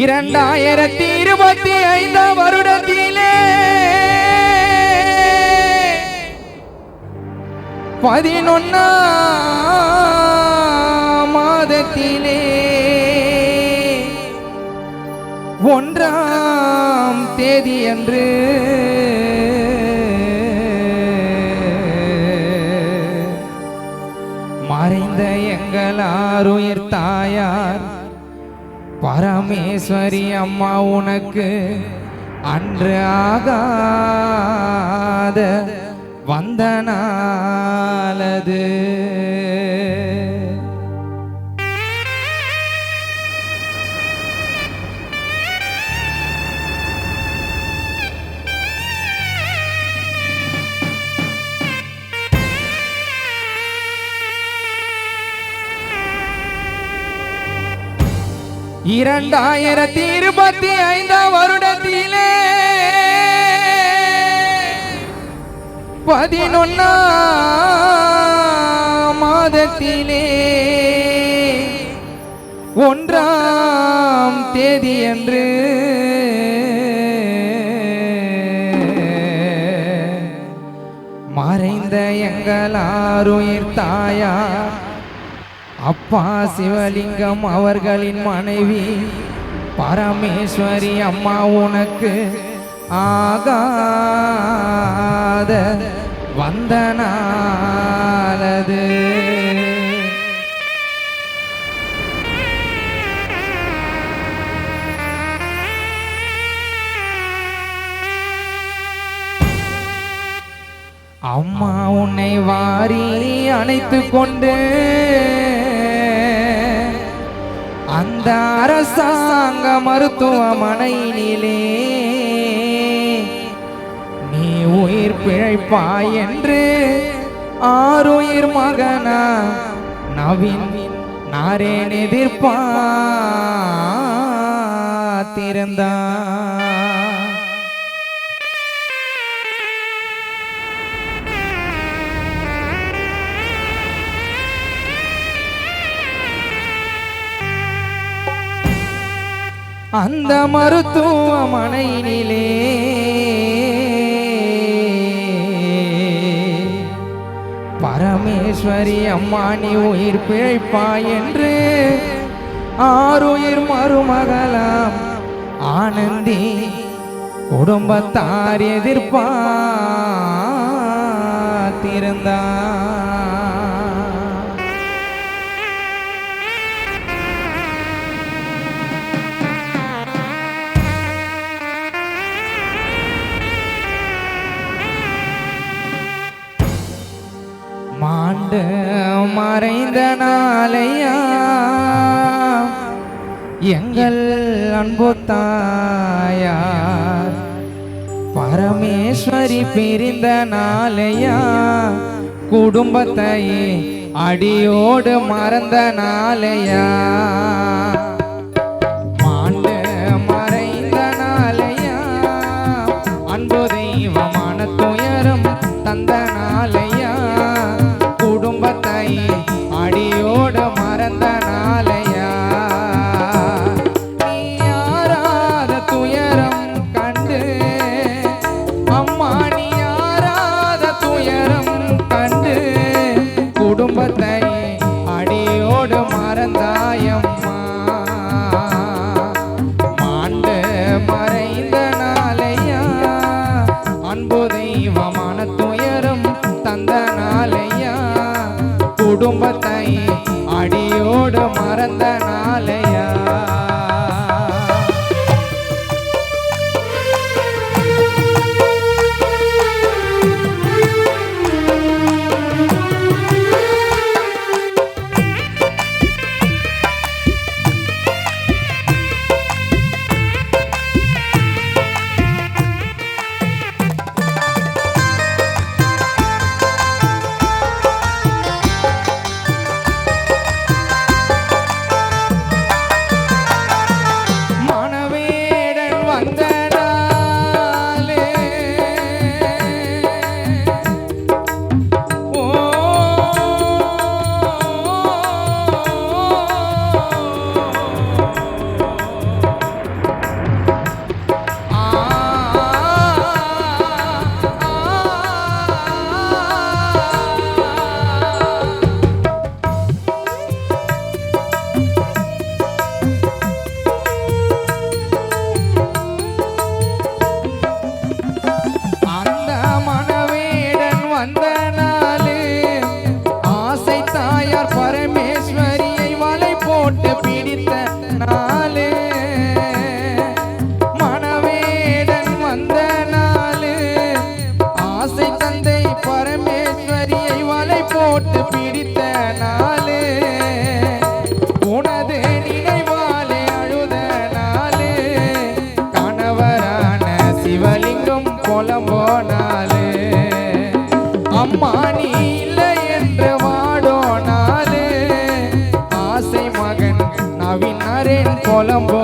இரண்டாயிரத்தி இருபத்தி ஐந்தாம் வருடத்திலே பதினொன்னாம் மாதத்திலே ஒன்றாம் தேதி அன்று மறைந்த எங்களாருயிர் தாயார் பரமேஸ்வரி அம்மா உனக்கு அன்று ஆகாத வந்த இரண்டாயிரத்தி இருபத்தி ஐந்தாம் வருடத்திலே பதினொன்னா மாதத்திலே ஒன்றாம் தேதி அன்று மறைந்த எங்களாருயிர் தாயா அப்பா சிவலிங்கம் அவர்களின் மனைவி. பரமேஸ்வரி அம்மா உனக்கு ஆகாத வந்தனாலது. அம்மா உன்னை வாரி அணைத்து கொண்டு அந்த அரசாங்க மருத்துவமனையிலே. நீ உயிர் பிழைப்பாய் என்று ஆறுயிர் மகனா நவீன் நாரேன் எதிர்பார்த்திருந்தான். அந்த மருத்துவமனையிலே. பரமேஸ்வரி அம்மா நீ உயிர் பிழைப்பா என்று ஆறுயிர் மருமகளாம் ஆனந்தி குடும்பத்தார் எதிர்பார்த்திருந்தான் ஆண்டு மறைந்த நாளையா? எங்கள் அன்பு தாயார் பரமேஸ்வரி பிரிந்த நாளையா? குடும்பத்தை அடியோடு மறந்த நாளையா? போட்டு பிடித்த நாளே உனது நினைவாலே அழுத நாளே கணவரான சிவலிங்கம் புலம்போ நாளே அம்மா நீ இல்லை என்று வாடோ ஆசை மகன் நவீனரேன் புலம்போ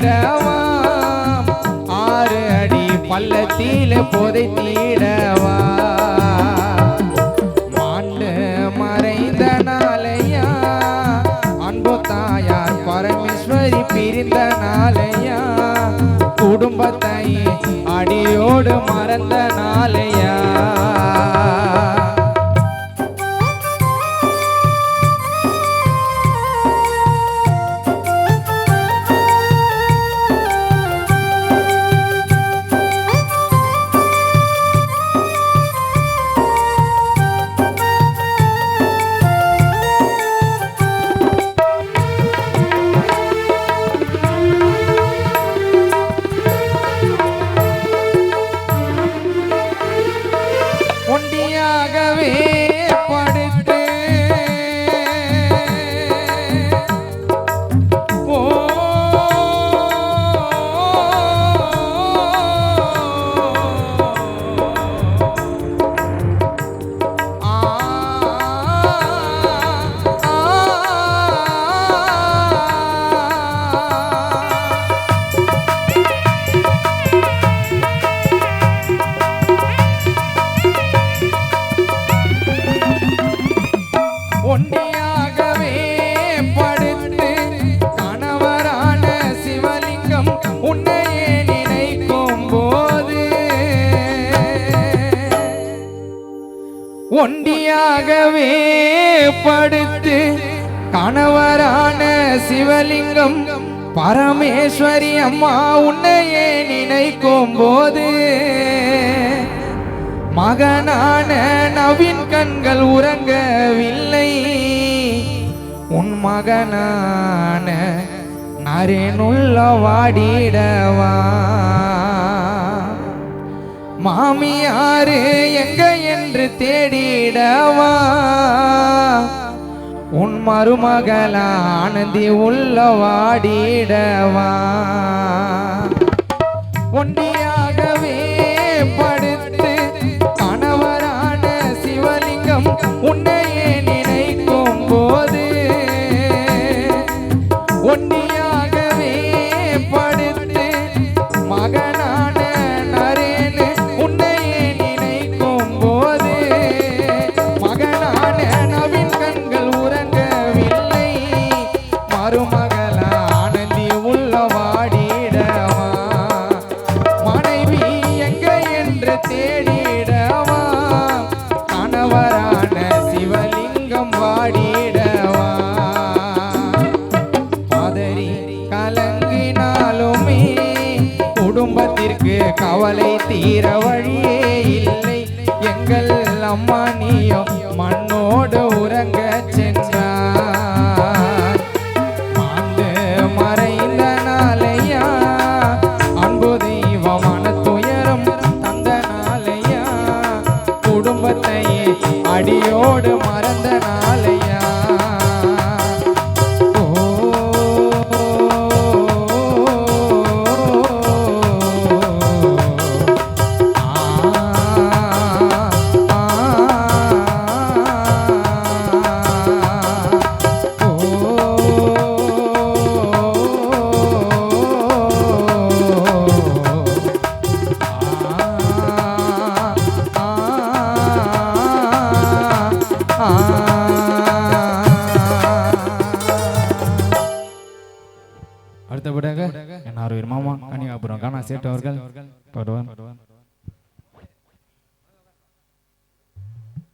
சுமந்திடவா ஆறு அடி பள்ளத்தில புதைத்திடவா மாண்டு மறைந்த நாளையா அன்பு தாயார் பரமேஸ்வரி பிரிந்த நாளையா குடும்பத்தை அடியோடு மறந்த நாளையா. ஒண்டியாகவே படுத்து கணவரான சிவலிங்கம் பரமேஸ்வரி அம்மா உன்னையே நினைக்கும் போது மகனான நவீன் கண்கள் உறங்கவில்லை. உன் மகனான நரேனுள்ள வாடிடவா? மாமியாரே எங்க என்று தேடிடவா? உன் மருமகள ஆனந்தி உள்ள வாடிடவா மனதிற்கு கவலை தீர வழியே இல்லை. எங்கள் அம்மா நீயோ மண்ணோடு உறங்க சென்றார். மாண்டு மறைந்த நாளையா? அன்பு தெய்வமான துயரம் தந்த நாளையா? குடும்பத்தை அடியோடு மறந்த Organ.